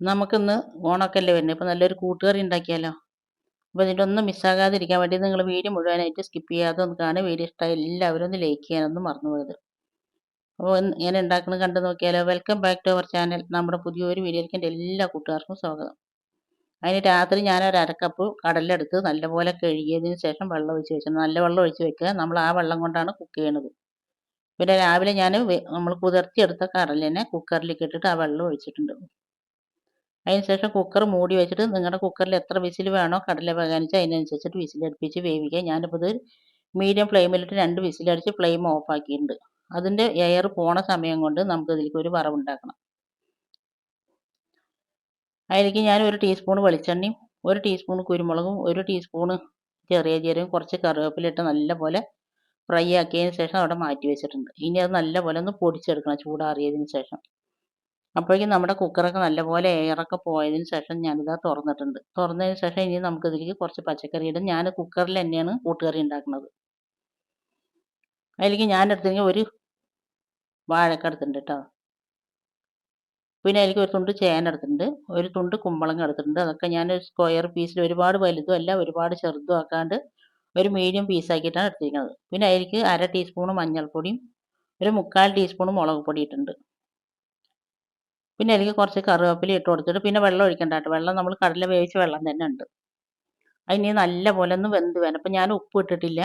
നമുക്കിന്ന് ഓണമൊക്കെയല്ലേ വരുന്നത് ഇപ്പം നല്ലൊരു കൂട്ടുകറി ഉണ്ടാക്കിയാലോ? അപ്പോൾ ഇതിന്റെ ഒന്നും മിസ്സാകാതിരിക്കാൻ വേണ്ടി നിങ്ങൾ വീഡിയോ മുഴുവനായിട്ട് സ്കിപ്പ് ചെയ്യാതെ ഒന്ന് കാണുക. വീഡിയോ ഇഷ്ടമായി എല്ലാവരും ഒന്ന് ലൈക്ക് ചെയ്യാനൊന്നും മറന്നു പോയത് അപ്പോൾ ഇങ്ങനെ ഉണ്ടാക്കുന്നത് കണ്ടു നോക്കിയാലോ? Welcome back to our channel നമ്മുടെ പുതിയൊരു വീഡിയോയിലേക്ക് എന്റെ എല്ലാ കൂട്ടുകാർക്കും സ്വാഗതം. അതിന് രാത്രി ഞാൻ ഒരു അരക്കപ്പ് കടലെടുത്ത് നല്ലപോലെ കഴുകിയതിന് ശേഷം വെള്ളം ഒഴിച്ച് വെച്ചു. നല്ല വെള്ളം ഒഴിച്ച് വെക്കുക. നമ്മൾ ആ വെള്ളം കൊണ്ടാണ് കുക്ക് ചെയ്യണത്. പിന്നെ രാവിലെ ഞാൻ നമ്മൾ കുതിർത്തിയെടുത്ത കടലിനെ കുക്കറിലേക്ക് ഇട്ടിട്ട് ആ വെള്ളം ഒഴിച്ചിട്ടുണ്ട്. അതിന് ശേഷം കുക്കർ മൂടി വെച്ചിട്ട് നിങ്ങളുടെ കുക്കറിൽ എത്ര വിസിൽ വേണോ കടല വേകാനിച്ച് അതിനനുസരിച്ചിട്ട് വിസിലടുപ്പിച്ച് വേവിക്കുക ഞാനിപ്പോൾ ഇത് മീഡിയം ഫ്ലെയിമിലിട്ട് രണ്ട് വിസിലടിച്ച് ഫ്ലെയിം ഓഫാക്കിയിട്ടുണ്ട് അതിന്റെ എയർ പോണ സമയം കൊണ്ട് നമുക്ക് ഇതിലേക്ക് ഒരു വറവുണ്ടാക്കണം അതിലേക്ക് ഞാൻ ഒരു ടീസ്പൂൺ വെളിച്ചെണ്ണയും ഒരു ടീസ്പൂൺ കുരുമുളകും ഒരു ടീസ്പൂൺ ചെറിയ ജീരകം കുറച്ച് കറിവേപ്പിലിട്ട് നല്ലപോലെ ഫ്രൈ ആക്കിയതിന് ശേഷം അവിടെ മാറ്റി വെച്ചിട്ടുണ്ട്. ഇനി അത് നല്ലപോലെ ഒന്ന് പൊടിച്ചെടുക്കണം ചൂടാറിയതിന് ശേഷം. അപ്പോഴേക്കും നമ്മുടെ കുക്കറൊക്കെ നല്ലപോലെ എയറൊക്കെ പോയതിന് ശേഷം ഞാനിതാ തുറന്നിട്ടുണ്ട്. തുറന്നതിന് ശേഷം ഇനി നമുക്കിതിലേക്ക് കുറച്ച് പച്ചക്കറി ഇടും ഞാൻ കുക്കറിൽ തന്നെയാണ് കൂട്ടുകറി ഉണ്ടാക്കുന്നത്. അതിലേക്ക് ഞാൻ എടുത്തെങ്കിൽ ഒരു വാഴക്ക എടുത്തിട്ടുണ്ട് കേട്ടോ. പിന്നെ അതിലേക്ക് ഒരു തുണ്ട് ചേന എടുത്തിട്ടുണ്ട്. ഒരു തുണ്ട് കുമ്പളങ്ങ എടുത്തിട്ടുണ്ട്. അതൊക്കെ ഞാൻ സ്ക്വയർ പീസിൽ ഒരുപാട് വലുതും അല്ല ഒരുപാട് ചെറുതും ആക്കാണ്ട് ഒരു മീഡിയം പീസാക്കിയിട്ടാണ് എടുത്തിരിക്കുന്നത്. പിന്നെ അതിലേക്ക് അര ടീസ്പൂൺ മഞ്ഞൾപ്പൊടിയും ഒരു മുക്കാൽ ടീസ്പൂൺ മുളക് പൊടി ഇട്ടിട്ടുണ്ട് പിന്നെ അതിലേക്ക് കുറച്ച് കറിവേപ്പില ഇട്ട് കൊടുത്തിട്ട് പിന്നെ വെള്ളം ഒഴിക്കണ്ട കേട്ടോ. വെള്ളം നമ്മൾ കടല വേവിച്ച വെള്ളം തന്നെ ഉണ്ട്. അതിന് നല്ല പോലെ ഒന്ന് വെന്ത് വേണം അപ്പം ഞാൻ ഉപ്പ് ഇട്ടിട്ടില്ല.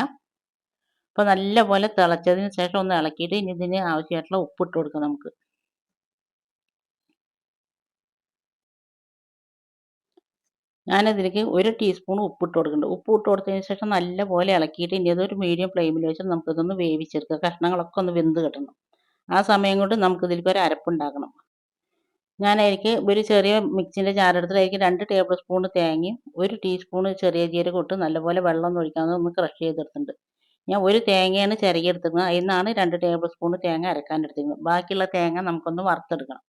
അപ്പോൾ നല്ല പോലെ തിളച്ചതിന് ശേഷം ഒന്ന് ഇളക്കിയിട്ട് ഇനി ഇതിന് ആവശ്യമായിട്ടുള്ള ഉപ്പ് ഇട്ട് കൊടുക്കാം നമുക്ക്. ഞാനതിലേക്ക് ഒരു ടീസ്പൂൺ ഉപ്പ് ഇട്ട് കൊടുക്കുന്നുണ്ട്. ഉപ്പ് ഇട്ട് കൊടുത്തതിന് ശേഷം നല്ല പോലെ ഇളക്കിയിട്ട് ഇനി അതൊരു മീഡിയം ഫ്ലെയിമിൽ വെച്ച് നമുക്കിതൊന്ന് വേവിച്ചെടുക്കുക കഷ്ണങ്ങളൊക്കെ ഒന്ന് വെന്ത് കിട്ടണം. ആ സമയം കൊണ്ട് നമുക്കിതിലേക്ക് ഒരു അരപ്പുണ്ടാക്കണം ഞാൻ അതിലേക്ക് ഒരു ചെറിയ മിക്സിന്റെ ജാറെടുത്തിട്ട് രണ്ട് ടേബിൾ സ്പൂൺ തേങ്ങയും ഒരു ടീസ്പൂൺ ചെറിയ ജീരകം ഇട്ട് നല്ലപോലെ വെള്ളം ഒഴിക്കാതെ ഒന്ന് ക്രഷ് ചെയ്തെടുത്തിട്ടുണ്ട്. ഞാൻ ഒരു തേങ്ങയാണ് ചിരകിയെടുത്തിരുന്നത് അതിൽ നിന്നാണ് രണ്ട് ടേബിൾ സ്പൂൺ തേങ്ങ അരക്കാൻ എടുത്തിരുന്നത്. ബാക്കിയുള്ള തേങ്ങ നമുക്കൊന്ന് വറുത്തെടുക്കണം.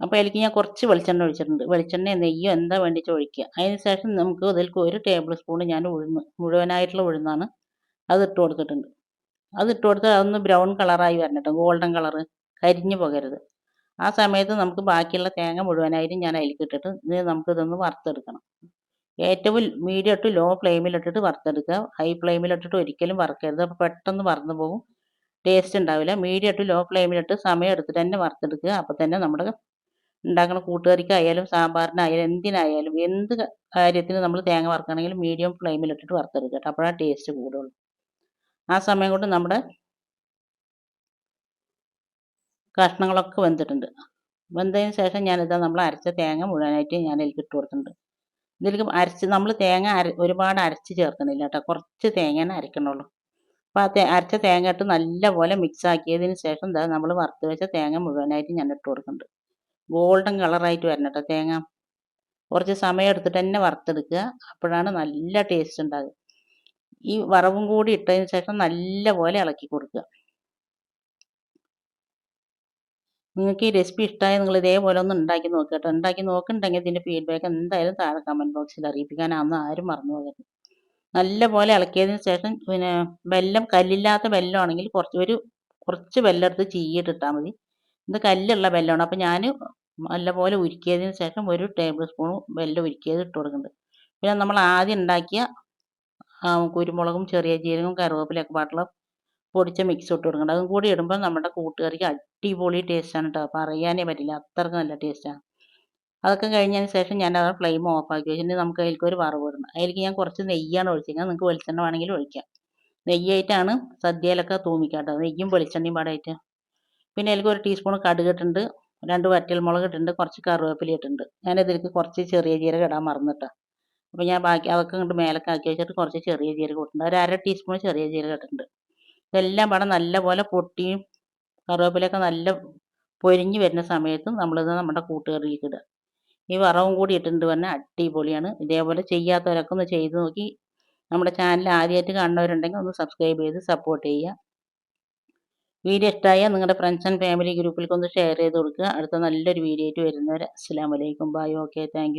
അപ്പോൾ അതിലേക്ക് ഞാൻ കുറച്ച് വെളിച്ചെണ്ണ ഒഴിച്ചിട്ടുണ്ട്. വെളിച്ചെണ്ണ നെയ്യോ എന്താ വേണ്ടിച്ച് ഒഴിക്കുക. അതിന് ശേഷം നമുക്ക് ഇതിലേക്ക് ഒരു ടേബിൾ സ്പൂൺ ഞാൻ ഉഴുന്ന് മുഴുവനായിട്ടുള്ള ഉഴുന്നാണ് അത് ഇട്ട് കൊടുത്തിട്ടുണ്ട്. അത് ഇട്ട് കൊടുത്ത് അതൊന്ന് ബ്രൗൺ കളറായി വരണം കേട്ടോ. Golden colour. കരിഞ്ഞു പോകരുത്. ആ സമയത്ത് നമുക്ക് ബാക്കിയുള്ള തേങ്ങ മുഴുവനായിട്ടും ഞാൻ അതിലേക്ക് ഇട്ടിട്ട് ഇത് നമുക്കിതൊന്ന് വറുത്തെടുക്കണം. ഏറ്റവും മീഡിയം ഇട്ട് ലോ ഫ്ലെയിമിലിട്ടിട്ട് വറുത്തെടുക്കുക. ഹൈ ഫ്ലെയിമിലിട്ടിട്ട് ഒരിക്കലും വറുക്കരുത്. അപ്പോൾ പെട്ടെന്ന് വറന്നു പോകും. ടേസ്റ്റ് ഉണ്ടാവില്ല. മീഡിയം ഇട്ട് ലോ ഫ്ലെയിമിലിട്ട് സമയം എടുത്തിട്ട് തന്നെ വറുത്തെടുക്കുക. അപ്പോൾ തന്നെ നമ്മുടെ ഉണ്ടാക്കുന്ന കൂട്ടുകറിക്കായാലും സാമ്പാറിനായാലും എന്തിനായാലും എന്ത് കാര്യത്തിന് നമ്മൾ തേങ്ങ വറുക്കുകയാണെങ്കിലും മീഡിയം ഫ്ലെയിമിലിട്ടിട്ട് വറുത്തെടുക്കുക കേട്ടോ. അപ്പോഴാണ് ടേസ്റ്റ് കൂടുള്ളൂ. ആ സമയം കൊണ്ട് നമ്മുടെ കഷ്ണങ്ങളൊക്കെ വെന്തിട്ടുണ്ട്. വെന്തതിന് ശേഷം ഞാനിതാ നമ്മൾ അരച്ച തേങ്ങ മുഴുവനായിട്ട് ഞാൻ ഇതിലേക്ക് ഇട്ട് കൊടുത്തിട്ടുണ്ട്. ഇതിലേക്ക് അരച്ച് നമ്മൾ തേങ്ങ അര ഒരുപാട് അരച്ച് ചേർക്കണില്ല കേട്ടോ. കുറച്ച് തേങ്ങനെ അരക്കണുള്ളൂ. അപ്പോൾ ആ തേ അരച്ച തേങ്ങ ഇട്ട് നല്ലപോലെ മിക്സ് ആക്കിയതിന് ശേഷം എന്താ നമ്മൾ വറുത്ത് വെച്ച തേങ്ങ മുഴുവനായിട്ട് ഞാൻ ഇട്ട് കൊടുക്കുന്നുണ്ട്. ഗോൾഡൻ കളറായിട്ട് വരണം കേട്ടോ തേങ്ങ. കുറച്ച് സമയം എടുത്തിട്ട് തന്നെ വറുത്തെടുക്കുക. അപ്പോഴാണ് നല്ല ടേസ്റ്റ് ഉണ്ടാകുക ഈ വറവും കൂടി ഇട്ടതിന് ശേഷം നല്ലപോലെ ഇളക്കി കൊടുക്കുക. നിങ്ങൾക്ക് ഈ റെസിപ്പി ഇഷ്ടമായ നിങ്ങൾ ഇതേപോലെ ഒന്ന് ഉണ്ടാക്കി നോക്കുക കേട്ടോ. ഉണ്ടാക്കി നോക്കുന്നുണ്ടെങ്കിൽ ഇതിന്റെ ഫീഡ്ബാക്ക് എന്തായാലും താഴെ കമന്റ് ബോക്സിൽ അറിയിപ്പിക്കാനാണെന്ന് ആരും മറന്നു പോകരുത്. നല്ല പോലെ ഇളക്കിയതിന് ശേഷം പിന്നെ വെല്ലം കല്ലില്ലാത്ത വെല്ലമാണെങ്കിൽ കുറച്ച് ഒരു കുറച്ച് വെല്ലം എടുത്ത് ചീയിട്ടിട്ടാൽ മതി. ഇത് കല്ലുള്ള വെല്ലമാണ് അപ്പോൾ ഞാൻ നല്ലപോലെ ഉരുക്കിയതിന് ശേഷം ഒരു ടേബിൾ സ്പൂൺ വെല്ലം ഉരുക്കിയത് ഇട്ട് കൊടുക്കുന്നുണ്ട്. പിന്നെ നമ്മൾ ആദ്യം ഉണ്ടാക്കിയ കുരുമുളകും ചെറിയ ജീരകവും കറിവേപ്പിലൊക്കെ പാട്ടുള്ള പൊടിച്ച മിക്സ് ഇട്ട് കൊടുക്കണം അതും കൂടി ഇടുമ്പോൾ നമ്മുടെ കൂട്ടുകറിക്ക് അടിപൊളി ടേസ്റ്റാണ് കേട്ടോ പറയാനേ പറ്റില്ല. അത്രയ്ക്ക് നല്ല ടേസ്റ്റാണ് അതൊക്കെ കഴിഞ്ഞതിന് ശേഷം ഞാൻ അത് ഫ്ലെയിം ഓഫ് ആക്കി വെച്ചിട്ട് നമുക്ക് അതിലേക്ക് ഒരു വറവ് ഇടണം. അതിലേക്ക് ഞാൻ കുറച്ച് നെയ്യാണ് ഒഴിച്ചിരിക്കുന്നത് നിങ്ങൾക്ക് വെളിച്ചെണ്ണ വേണമെങ്കിൽ ഒഴിക്കാം. നെയ്യായിട്ടാണ് സദ്യയിലൊക്കെ തൂമിക്കുക കേട്ടോ നെയ്യും വെളിച്ചെണ്ണയും പാടായിട്ട് പിന്നെ അതിലേക്ക് ഒരു ടീസ്പൂൺ കടുക് ഇട്ടിട്ടുണ്ട് രണ്ട് വറ്റൽമുളക് ഇട്ടിട്ടുണ്ട്. കുറച്ച് കറിവേപ്പില ഞാൻ ഇതിലേക്ക് കുറച്ച് ചെറിയ ജീരകം ഇടാൻ മറന്നിട്ടാ. അപ്പോൾ ഞാൻ ബാക്കി അതൊക്കെ ഇങ്ങോട്ട് മേലൊക്കെ ആക്കി വെച്ചിട്ട് കുറച്ച് ചെറിയ ജീരകം ഇട്ടിട്ടുണ്ട്. ഒരു അര ടീസ്പൂൺ ചെറിയ ജീരകം ഇട്ടിട്ടുണ്ട്. ഇതെല്ലാം പാടെ നല്ലപോലെ പൊട്ടിയും കറിവേപ്പിലൊക്കെ നല്ല പൊരിഞ്ഞ് വരുന്ന സമയത്ത് നമ്മളിത് നമ്മുടെ കൂട്ടുകറിയിലേക്ക് ഇടുക. ഈ വറവും കൂടി ഇട്ടിട്ടുണ്ട് പറഞ്ഞാൽ അടിപൊളിയാണ്. ഇതേപോലെ ചെയ്യാത്തവരൊക്കെ ഒന്ന് ചെയ്ത് നോക്കി. നമ്മുടെ ചാനൽ ആദ്യമായിട്ട് കാണുന്നവരുണ്ടെങ്കിൽ ഒന്ന് സബ്സ്ക്രൈബ് ചെയ്ത് സപ്പോർട്ട് ചെയ്യുക. വീഡിയോ ഇഷ്ടമായാൽ നിങ്ങളുടെ ഫ്രണ്ട്സ് ആൻഡ് ഫാമിലി ഗ്രൂപ്പിലേക്ക് ഒന്ന് ഷെയർ ചെയ്ത് കൊടുക്കുക. അടുത്ത നല്ലൊരു വീഡിയോ ആയിട്ട് വരുന്നവരെ. അസ്സാം വലൈക്കും ബൈ ഓക്കെ താങ്ക്